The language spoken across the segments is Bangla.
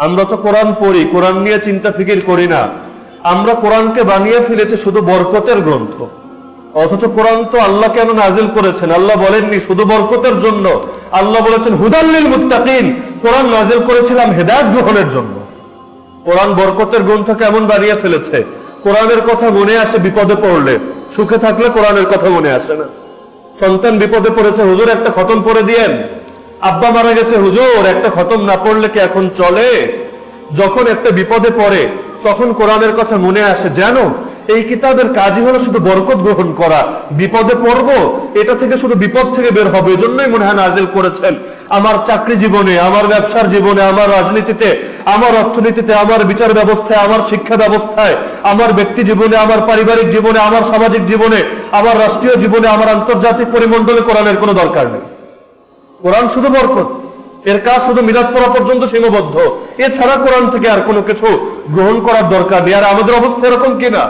আমরা তো কোরআন পড়ি, কোরআন নিয়ে চিন্তা ফিকির করি না। আমরা কোরআনকে বানিয়ে ফেলেছি শুধু বরকতের গ্রন্থ। অথচ কোরআন তো আল্লাহ কেন নাজিল করেছেন? আল্লাহ বলেননি, শুধু বরকতের জন্য। আল্লাহ বলেছেন হুদাল্লিল মুত্তাকিন। কোরআন নাজিল করেছিলাম হেদায়ত গ্রহণের জন্য। কোরআন বরকতের গ্রন্থ কেমন বানিয়ে ফেলেছে? কোরআনের কথা মনে আসে বিপদে পড়লে। সুখে থাকলে কোরআনের কথা মনে আসে না। সন্তান বিপদে পড়েছে, হুজুর একটা খতম পড়ে দিয়েন। আব্বা মারা গেছে, হুজুর, একটা খতম না পড়লে কি এখন চলে? যখন একটা বিপদে পড়ে, তখন কোরআনের কথা মনে আসে জানো এই কিতাবের কাজই হলো শুধু বরকত গ্রহণ করা। বিপদে পড়ব, এটা থেকে শুধু বিপদ থেকে বের হবে, এজন্যই মনে হয় নাজিল করেছেন। আমার চাকরি জীবনে, আমার ব্যবসার জীবনে, আমার রাজনীতিতে, আমার অর্থনীতিতে, আমার বিচার ব্যবস্থায়, আমার শিক্ষা ব্যবস্থায়, আমার ব্যক্তি জীবনে, আমার পারিবারিক জীবনে, আমার সামাজিক জীবনে, আমার রাষ্ট্রীয় জীবনে, আমার আন্তর্জাতিক পরিমণ্ডলে কোরআনের কোনো দরকার নেই। কোরআন শুধু বরকত, এর কাজ শুধু মিলাদ পড়া পর্যন্ত সীমাবদ্ধ। এছাড়া কোরআন থেকে আর কোনো কিছু গ্রহণ করার দরকার নেই। আর আমাদের অবস্থা এরকম কিনা?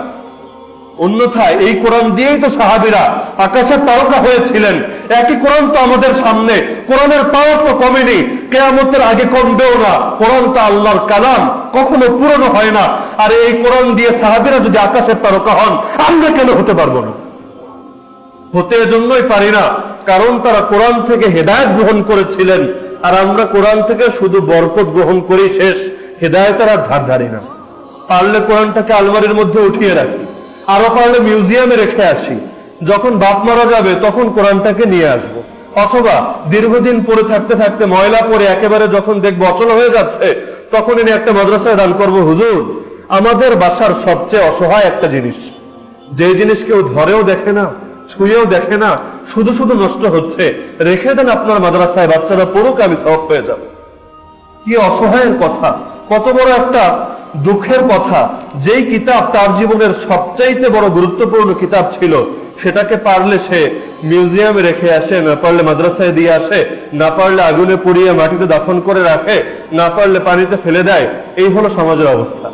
অন্যথায় এই কোরআন দিয়েই তো সাহাবিরা আকাশের তারকা হয়েছিলেন। একই কোরআন তো আমাদের সামনে, কোরআনের পাওয়ার তো কমেনি। কেয়ামতের আগে কমবেও না। কোরআন তো আল্লাহর কালাম, কখনো পুরনো হয় না। আর এই কোরআন দিয়ে সাহাবিরা যদি আকাশের তারকা হন, আমরা কেন হতে পারব না? হতে এজন্যই পারি না। কারণ তারা কোরআন থেকে হেদায়ত গ্রহণ করেছিলেন, আর আমরা কোরআন থেকে শুধু বরকত গ্রহণ করি শেষ। হেদায়তের আর ধার ধারি না। পারলে কোরআনটাকে আলমারির মধ্যে উঠিয়ে রাখি, আরও পারলে মিউজিয়ামে রেখে আসি। যখন বাপ মারা যাবে, তখন কোরআনটাকে নিয়ে আসব। অথবা দীর্ঘদিন পরে থাকতে থাকতে ময়লা পরে একেবারে যখন দেখব অচল হয়ে যাচ্ছে, তখন এনে একটা মাদ্রাসায় দান করব, হুজুর, আমাদের বাসার সবচেয়ে অসহায় একটা জিনিস। যে জিনিস কেউ ধরেও দেখে না ছুঁয়েও দেখে না, শুধু শুধু নষ্ট হচ্ছে। রেখে দেন আপনার মাদ্রাসায় বাচ্চারা পড়ুক, আমি সব পেয়ে যাব। কি অসহায়ের কথা, কত বড় একটা দুঃখের কথা। যেই কিতাব তার জীবনের সবচাইতে বড় গুরুত্বপূর্ণ কিতাব ছিল, সেটাকে পারলে সে মিউজিয়ামে রেখে আসে, না পারলে মাদ্রাসায় দিয়ে আসে, না পারলে আগুনে পুড়িয়ে মাটিতে দাফন করে রাখে, না পারলে পানিতে ফেলে দেয়, এই হলো সমাজের অবস্থা।